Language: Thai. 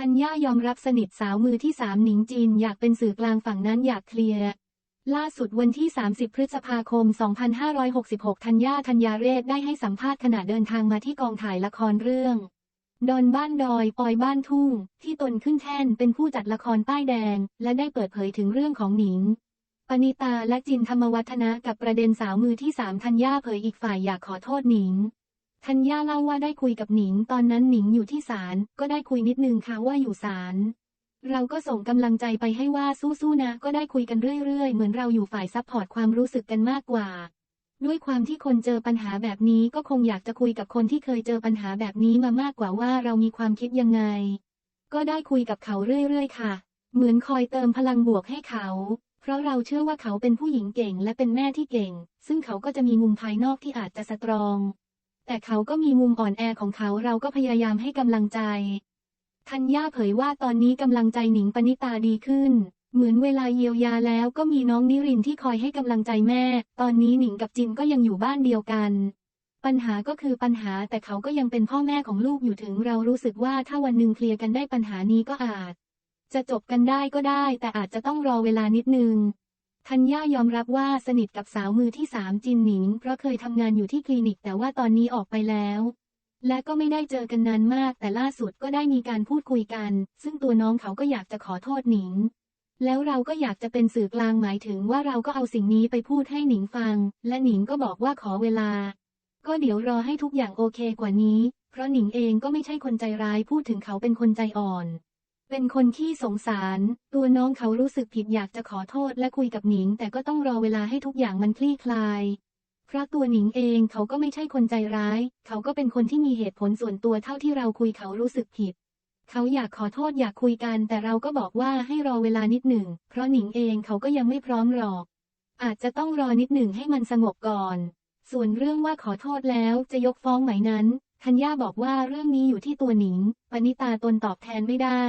ธัญญายอมรับสนิทสาวมือที่สามหนิงจีนอยากเป็นสื่อกลางฝั่งนั้นอยากเคลียร์ ล่าสุดวันที่ 30 พฤษภาคม 2566 ธัญญาธัญญาเรศได้ให้สัมภาษณ์ขณะเดินทางมาที่กองถ่ายละครเรื่อง ดอนบ้านดอย ปอยบ้านทุ่ง ที่ตนขึ้นแท่นเป็นผู้จัดละครป้ายแดง และได้เปิดเผยถึงเรื่องของหนิง ปณิตาและจินธรรมวัฒนะกับประเด็นสาวมือที่สามธัญญาเผยอีกฝ่ายอยากขอโทษหนิง ธัญญาเล่าว่าได้คุยกับหนิง ตอนนั้นหนิงอยู่ที่ศาลก็ได้คุยนิดนึงค่ะว่าอยู่ศาลเราก็ส่งกำลังใจไปให้ว่าสู้ๆนะ ก็ได้คุยกันเรื่อยๆ เหมือนเราอยู่ฝ่ายซัพพอร์ตความรู้สึกกันมากกว่า ด้วยความที่คนเจอปัญหาแบบนี้ก็คงอยากจะคุยกับคนที่เคยเจอปัญหาแบบนี้มามากกว่าว่าเรามีความคิดยังไง ก็ได้คุยกับเขาเรื่อยๆ ค่ะ เหมือนคอยเติมพลังบวกให้เขา เพราะเราเชื่อว่าเขาเป็นผู้หญิงเก่งและเป็นแม่ที่เก่ง ซึ่งเขาก็จะมีมุมภายนอกที่อาจจะสตรอง แต่เขาก็มีมุมอ่อนแอของเขาเราก็พยายามให้กำลังใจธัญญาเผยว่าตอนนี้กำลังใจหนิงปณิตาดีขึ้น เหมือนเวลาเยียวยาแล้วก็มีน้องนิรินที่คอยให้กำลังใจแม่ ตอนนี้หนิงกับจินก็ยังอยู่บ้านเดียวกัน ปัญหาก็คือปัญหาแต่เขาก็ยังเป็นพ่อแม่ของลูกอยู่ถึงเรารู้สึกว่าถ้าวันหนึ่งเคลียร์กันได้ปัญหานี้ก็อาจ จะจบกันได้ก็ได้ แต่อาจจะต้องรอเวลานิดนึง ธัญญายอมรับว่าสนิทกับสาวมือที่สามจินหนิง เพราะเคยทำงานอยู่ที่คลินิกแต่ว่าตอนนี้ออกไปแล้ว และก็ไม่ได้เจอกันนานมาก แต่ล่าสุดก็ได้มีการพูดคุยกัน ซึ่งตัวน้องเขาก็อยากจะขอโทษหนิง แล้วเราก็อยากจะเป็นสื่อกลางหมายถึงว่าเราก็เอาสิ่งนี้ไปพูดให้หนิงฟัง และหนิงก็บอกว่าขอเวลา ก็เดี๋ยวรอให้ทุกอย่างโอเคกว่านี้ เพราะหนิงเองก็ไม่ใช่คนใจร้ายพูดถึงเขาเป็นคนใจอ่อน เป็นคนขี้สงสาร ตัวน้องเขารู้สึกผิดอยากจะขอโทษและคุยกับหนิง แต่ก็ต้องรอเวลาให้ทุกอย่างมันคลี่คลายเพราะตัวหนิงเองเขาก็ไม่ใช่คนใจร้าย เขาก็เป็นคนที่มีเหตุผลส่วนตัวเท่าที่เราคุยเขารู้สึกผิด เขาอยากขอโทษอยากคุยกัน แต่เราก็บอกว่าให้รอเวลานิดหนึ่ง เพราะหนิงเองเขาก็ยังไม่พร้อมหรอก อาจจะต้องรอนิดหนึ่งให้มันสงบก่อน ส่วนเรื่องว่าขอโทษแล้วจะยกฟ้องไหมนั้น ธัญญาบอกว่าเรื่องนี้อยู่ที่ตัวหนิง ปณิตาตนตอบแทนไม่ได้